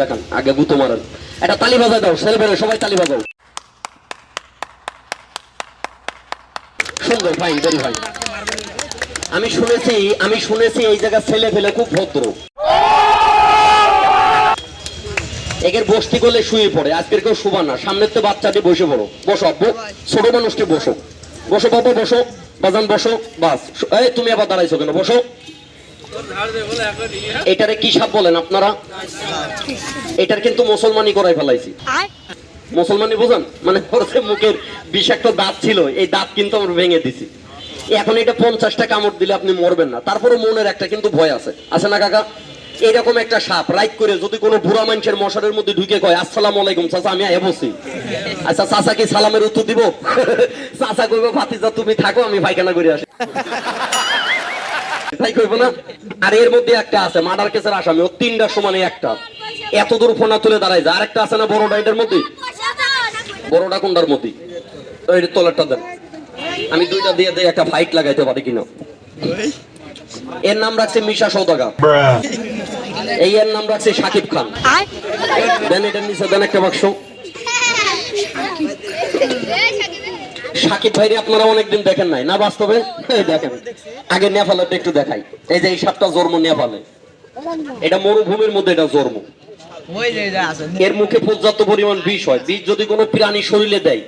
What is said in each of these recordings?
দেখান, আগে গুতো মারেন। একটা তালি বাজায় দাও ছেলে বেরো সবাই তালি বাজাও। সুন্দর ভাই ভেরি ভাই। আমি শুনেছি আমি শুনেছি এই জায়গার ছেলে ফেলে খুব ভদ্র। একের বসতি করলে শুয়ে পড়ে, আজকের কেউ শুবা না। সামনের তো বাচ্চাটি বসে পড়ো। বসো, আব্বু, ছোট মানুষটি বসো। বসো, বাবু, বসো, বাজান, বসো, বাস। এই, তুমি আবার দাঁড়াইছো কেন? বসো। এটারে কি সাপ বলেন আপনারা? এটার কিন্তু মুসলমানি করাই ফেলাইছি। মুসলমানি বোঝেন? মানে মুখের বিষাক্ত দাঁত ছিল এই দাঁত কিন্তু আমরা ভেঙে দিছি। এখন এটা পঞ্চাশটা কামড় দিলে আপনি মরবেন না। তারপরে মনের একটা কিন্তু ভয় আছে। আছে না কাকা? এরকম একটা সাপ রাইট করে যদি কোনো বুড়া মানুষের মশারের মধ্যে ঢুকে কয় আসসালামু আলাইকুম চাচা আমি আয়া বসি। আচ্ছা চাচা কি সালামের উত্তর দিব? চাচা কইব ভাতিজা তুমি থাকো আমি পায়খানা করে আসি। তাই কইব না? আর এর মধ্যে একটা আছে মার্ডার কেসের আসামি। ও তিনটার সমানে একটা। এত দূর ফোনা তুলে দাঁড়ায় যায় আরেকটা আছে না বড়টা এটার মধ্যে? বড়টা কোনটার মধ্যে? ওই তলারটা দেন। আমি দুইটা দিয়ে দিয়ে একটা ফাইট লাগাইতে পারি কিনা। এর নাম রাখছে মিশা সৌদাগর এই এর নাম রাখছে সাকিব খান। দেন এটার নিচে দেন একটা বাক্স। সাকিব ভাইরে আপনারা অনেকদিন দেখেন নাই। না বাস্তবে? দেখেন। আগে নেপালের একটু দেখাই। এই যে এই সাতটা জন্ম নেপালে। এটা মরুভূমির মধ্যে এটা জন্ম। আছে। এর মুখে পর্যাপ্ত পরিমাণ বিষ হয়। বিষ যদি কোনো প্রাণী শরীরে দেয়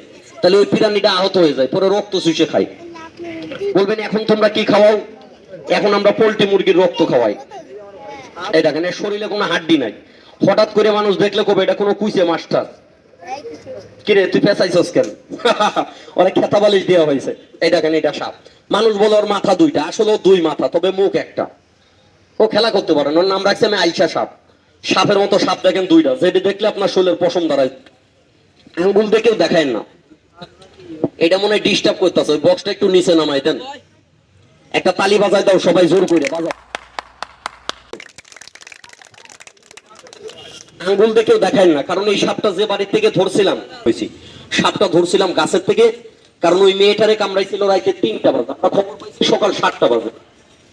তাহলে ওই প্রাণীটা আহত হয়ে যায় পরে রক্ত চুষে খায়। বলবেন এখন তোমরা কি খাওয়াও? এখন আমরা পোল্ট্রি মুরগির রক্ত খাওয়াই। এই দেখেন এর শরীরে কোনো হাড্ডি নাই। হঠাৎ করে মানুষ দেখলে কবে? এটা কোনো কুইসে মাস্টার। কিরে, তুই কেন? অনেক খেতা বালিশ দেওয়া হয়েছে। এটা সাপ। মানুষ বলে ওর মাথা দুইটা, আসলে দুই মাথা, তবে মুখ একটা। ও খেলা করতে ওর নাম রাখছে আমি আইসা সাপ। সাপের মতো সাপ দেখেন দুইটা, যেটি দেখলে আপনার শরীরের পশম দাঁড়ায়। আঙ্গুল দেখেও দেখায় না। এটা মনে হয় ডিস্টার্ব করতেছে বক্সটা একটু নিচে নামাই দেন। একটা তালি বাজায় দাও, সবাই জোর করে বাজাও। আঙ্গুল দেখেও দেখায় না কারণ এই সাপটা যে বাড়ির থেকে ধরছিলাম হয়েছি। সাপটা ধরছিলাম গাছের থেকে কারণ ওই মেয়েটারে কামড়াইছিল রাইতে তিনটা বাজে। আমরা খবর পাইছি সকাল সাতটা বাজে।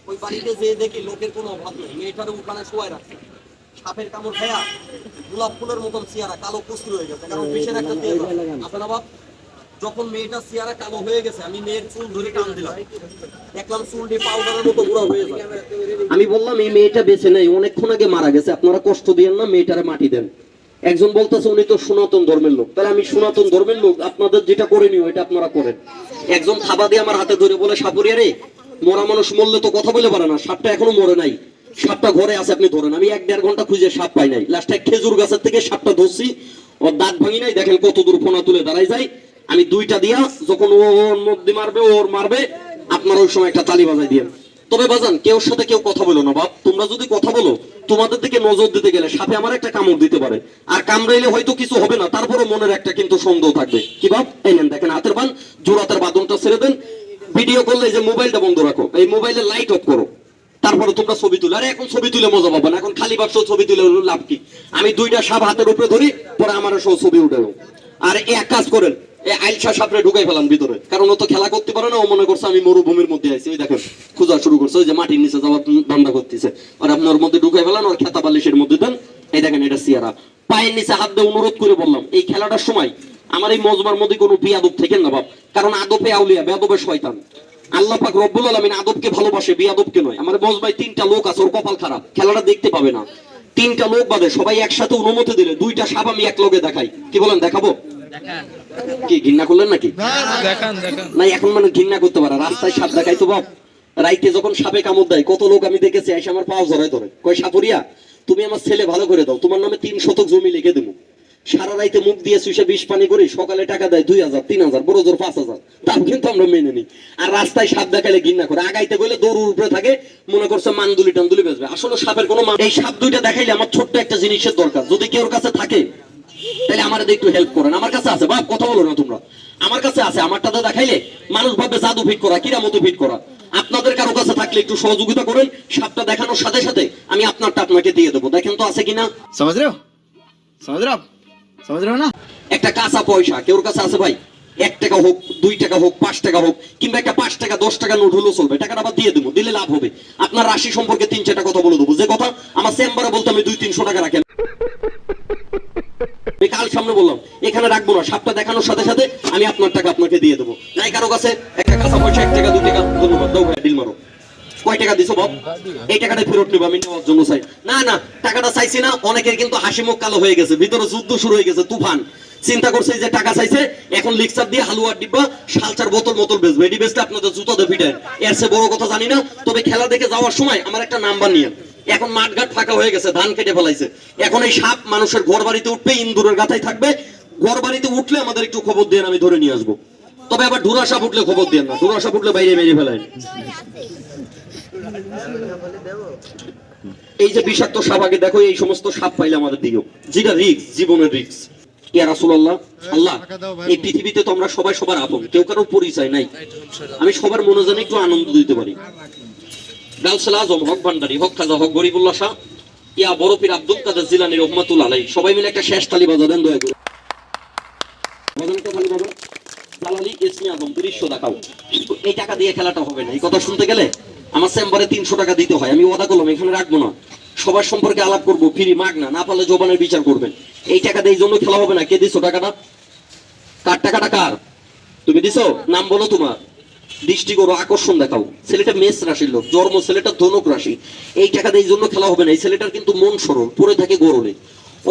ওই বাড়িতে যে দেখি লোকের কোনো অভাব নেই মেয়েটারে উঠানে শোয়াই রাখছে সাপের কামড় খায়া গোলাপ ফুলের মতন চেয়ারা কালো কুস্তি হয়ে গেছে কারণ বিশের একটা তেল আছে না বাপ? যখন মেয়েটা চেয়ারা কালো হয়ে গেছে, আমি মেয়ের চুল ধরে টান দিলাম। দেখলাম চুলটি পাউডারের মতো পুরো হয়ে যায়। আমি বললাম, এই মেয়েটা বেঁচে নেই, অনেকক্ষণ আগে মারা গেছে, আপনারা কষ্ট দিয়েন না, মেয়েটারে মাটি দেন। একজন বলতেছে, উনি তো সনাতন ধর্মের লোক। তাহলে আমি সনাতন ধর্মের লোক, আপনাদের যেটা করে নিও, এটা আপনারা করেন। একজন থাবা দিয়ে আমার হাতে ধরে বলে, সাপুরিয়া রে, মরা মানুষ মরলে তো কথা বলে পারে না, সাপটা এখনও মরে নাই। সাপটা ঘরে আছে, আপনি ধরেন। আমি এক দেড় ঘণ্টা খুঁজে সাপ পাই নাই। লাস্টে খেজুর গাছের থেকে সাপটা ধরছি, ওর দাঁত ভাঙি নাই, দেখেন কত দূর ফোনা তুলে দাঁড়াই যায়। আমি দুইটা দিয়া যখন ও মধ্যে মারবে ওর মারবে, আপনার ওই সময় একটা তালি বাজাই দিয়ে। তবে বাজান, কেউ সাথে কেউ কথা বলো না বাপ। তোমরা যদি কথা বলো, তোমাদের দিকে নজর দিতে গেলে সাথে আমার একটা কামড় দিতে পারে। আর কামড়াইলে হয়তো কিছু হবে না তারপরে মনের একটা কিন্তু সন্দেহ থাকবে। কি বাপ? এই নেন, দেখেন, হাতের বান জোড়াতের বাদনটা ছেড়ে দেন। ভিডিও করলে যে মোবাইলটা বন্ধ রাখো, এই মোবাইলে লাইট অফ করো। তারপরে তোমরা ছবি তুলে। আরে, এখন ছবি তুলে মজা পাবো না, এখন খালি বাক্স ছবি তুলে লাভ কি? আমি দুইটা সাপ হাতের উপরে ধরি, পরে আমার সব ছবি উঠে। আর, এক কাজ করেন সাপরে ঢুকাই ফেলান ভিতরে। কারণ ও তো খেলা করতে পারে না, ও মনে করছে আমি মরুভূমির মধ্যে আছি ওই দেখেন, খোঁজা শুরু করছে যে মাটির নিচে যাওয়ার ধান্দা করতেছে। আর মধ্যে ঢুকাই ফেলান, ওর খেতা বালিশের মধ্যে দেন। এই দেখেন, এটা সিয়ারা। পায়ের নিচে হাত দিয়ে অনুরোধ করে বললাম, এই খেলাটার সময় আমার এই মজমার মধ্যে কোনো বিয়াদব থেকে না, বাপ। কারণ আদপে আউলিয়া বেদবে শয়তান। আল্লাহ পাক রব্বুল আলামিন আদবকে ভালোবাসে, বিয়াদবকে নয়। আমার বজবাই তিনটা লোক আছে, ওর কপাল খারাপ, খেলাটা দেখতে পাবে না। তিনটা লোক বাদে, সবাই একসাথে অনুমতি দিলে দুইটা সাপ আমি এক লগে দেখাই। কি বলেন, দেখাবো? কি ঘৃণা করলেন নাকি? দেখান দেখান। না এখন মানে ঘৃণা করতে পারে। রাস্তায় সাপ দেখাই তো বাপ। রাইতে যখন সাপে কামড় দেয় কত লোক আমি দেখেছি এসে আমার পাও জড়ায় ধরে। কয় সাপুরিয়া তুমি আমার ছেলে ভালো করে দাও। তোমার নামে তিন শতক জমি লিখে দেবো সারা রাইতে মুখ দিয়ে শুষে বিষ পানি করি সকালে টাকা দেয় দুই হাজার তিন হাজার বড় জোর পাঁচ হাজার। তাও কিন্তু আমরা মেনে নিই। আর রাস্তায় সাপ দেখালে ঘৃণা করে। আগাইতে গেলে দৌড় উপরে থাকে মনে করছে মানদুলি টানদুলি বেচবে। আসলে সাপের কোনো মান- এই সাপ দুইটা দেখাইলে আমার ছোট্ট একটা জিনিসের দরকার। যদি কেউ কাছে থাকে তাহলে আমার একটু হেল্প করেন আমার কাছে আছে বাপ কথা বলো না তোমরা। আমার কাছে আছে আমার তো দেখাইলে মানুষ ভাবে জাদু ফিট করা কিরা মতো ফিট করা। আপনাদের কারও কাছে থাকলে একটু সহযোগিতা করেন সাপটা দেখানোর সাথে সাথে আমি আপনারটা আপনাকে দিয়ে দেবো। দেখেন তো আছে কিনা? সমাজ রেও সমাজ রেও সমাজ রেও না? একটা কাঁচা পয়সা কেউর কাছে আছে ভাই? এক টাকা হোক দুই টাকা হোক পাঁচ টাকা হোক কিংবা একটা পাঁচ টাকা দশ টাকা নোট হলেও চলবে। টাকাটা আবার দিয়ে দেবো দিলে লাভ হবে। আপনার রাশি সম্পর্কে তিন চারটা কথা বলে দেবো। যে কথা আমার চেম্বারে বলতে আমি দুই তিনশো টাকা রাখেন। সামনে বললাম? এখানে রাখব না, সাপটা দেখানোর সাথে সাথে আমি আপনার টাকা আপনাকে দিয়ে দেবো। নাই কারও কাছে একটা কাঁচা পয়সা এক টাকা দু টাকা, ধন্যবাদ, দাও ভাই ডিল মারো। কয় টাকা দিছো বাপ এই টাকাটা ফেরত আমি নেওয়ার জন্য চাই। না না, টাকাটা চাইছি না, অনেকের কিন্তু হাসি মুখ কালো হয়ে গেছে, ভিতরে যুদ্ধ শুরু হয়ে গেছে, তুফান। চিন্তা করছে যে টাকা চাইছে, এখন লিক্সার দিয়ে হালুয়ার ডিব্বা, শালচার বোতল বোতল বেচবে। এটি বেচলে আপনাদের জুতো ফিটেন এর চেয়ে বড় কথা জানি না, তবে খেলা দেখে যাওয়ার সময় আমার একটা নাম্বার নিয়ে এখন মাঠঘাট ফাঁকা হয়ে গেছে ধান কেটে ফেলাইছে। এখন এই সাপ মানুষের ঘর বাড়িতে উঠবে ইন্দুরের গাথায় থাকবে। ঘর বাড়িতে উঠলে আমাদের একটু খবর দিয়ে আমি ধরে নিয়ে আসব। তবে আবার ডুরা সাপ উঠলে খবর দিয়ে না ডুরা সাপ উঠলে বাইরে মেরে ফেলায় এই যে বিষাক্ত সাপ আগে দেখো এই সমস্ত সাপ পাইলে আমাদের দিকেও যেটা রিক্স জীবনের রিক্স ইয়া আল্লাহ এই পৃথিবীতে তো আমরা সবাই সবার আপন কেউ কারোর পরিচয় নাই। আমি সবার মনে জানি একটু আনন্দ দিতে পারি। গাউসুল আজম, হক হক খাজা, হক শাহ। ইয়া বড় পীর আব্দুল কাদের রহমাতুল আলাই সবাই মিলে একটা শেষ তালি দয়া করে। এই টাকা দিয়ে খেলাটা হবে না। এই কথা শুনতে গেলে আমার চেম্বারে তিনশো টাকা দিতে হয়। আমি ওয়াদা করলাম, এখানে রাখব না। সবার সম্পর্কে আলাপ করব, ফিরি মাগ না। না পারলে জবানের বিচার করবেন। এই টাকা দিয়ে এই জন্য খেলা হবে না। কে দিছো টাকাটা? কার টাকাটা? কার? তুমি দিছো? নাম বলো তোমার। দৃষ্টি করো আকর্ষণ দেখাও। ছেলেটা মেষ রাশির লোক জন্ম ছেলেটা ধনুক রাশি। এই টাকা দিয়ে এই জন্য খেলা হবে না। এই ছেলেটার কিন্তু মন সরল পড়ে থাকে গরলে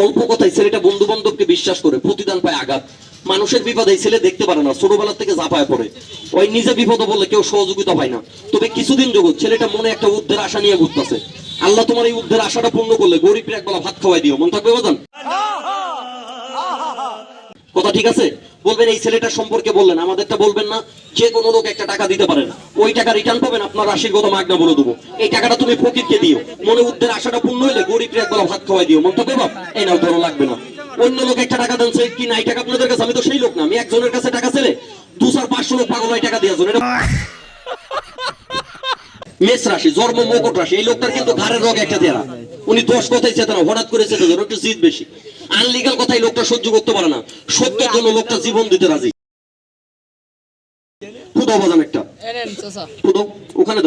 অল্প কথায় ছেলেটা বন্ধু বান্ধবকে বিশ্বাস করে প্রতিদান পায় আঘাত। মানুষের বিপদে এই ছেলে দেখতে পারে না ছোটবেলা থেকে জাপায় পড়ে। ওই নিজে বিপদ বললে কেউ সহযোগিতা পায় না। তবে কিছুদিন জগৎ ছেলেটা মনে একটা উদ্ধার আশা নিয়ে ঘুরতেছে। আল্লাহ তোমার এই উদ্ধের আশাটা পূর্ণ করলে গরিবের একবেলা ভাত খাওয়াই দিও। মন থাকবে বাজান? কথা ঠিক আছে? বলবেন, এই ছেলেটার সম্পর্কে বললেন, আমাদেরটা বলবেন না। যে কোনো লোক একটা টাকা দিতে পারেন ওই টাকা রিটার্ন পাবেন, আপনার কথা মাগনা বলে দেবো। এই টাকাটা তুমি ফকিরকে দিও। মনে উদ্দের আশাটা পূর্ণ হইলে গরিবকে একবার ভাত খাওয়াই দিও। মন থাকবে এই নাও, ধরো, লাগবে না। অন্য লোক একটা টাকা দেন কি নাই টাকা আপনাদের কাছে? আমি তো সেই লোক না, আমি একজনের কাছে টাকা ছেলে। দু চার, পাঁচশো লোক পাগল টাকা দিয়ে এটা মেষ রাশি, জন্ম মকট রাশি। এই লোকটার কিন্তু ঘাড়ের রোগ একটা দেয়া। উনি দশ কথাই চেতনা হঠাৎ করে চেতে ধরো, একটু জিদ বেশি। আনলিগাল কথাই লোকটা সহ্য করতে পারে না। সত্যের জন্য লোকটা জীবন দিতে রাজি। একটা। ওখানে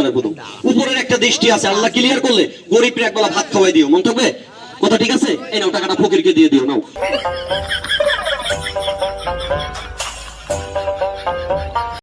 উপরের একটা দৃষ্টি আছে আল্লাহ ক্লিয়ার করলে গরিবের একবেলা ভাত খাওয়াই দিও। মন থাকবে? কথা ঠিক আছে? এই নাও টাকাটা ফকিরকে দিয়ে দিও নাও।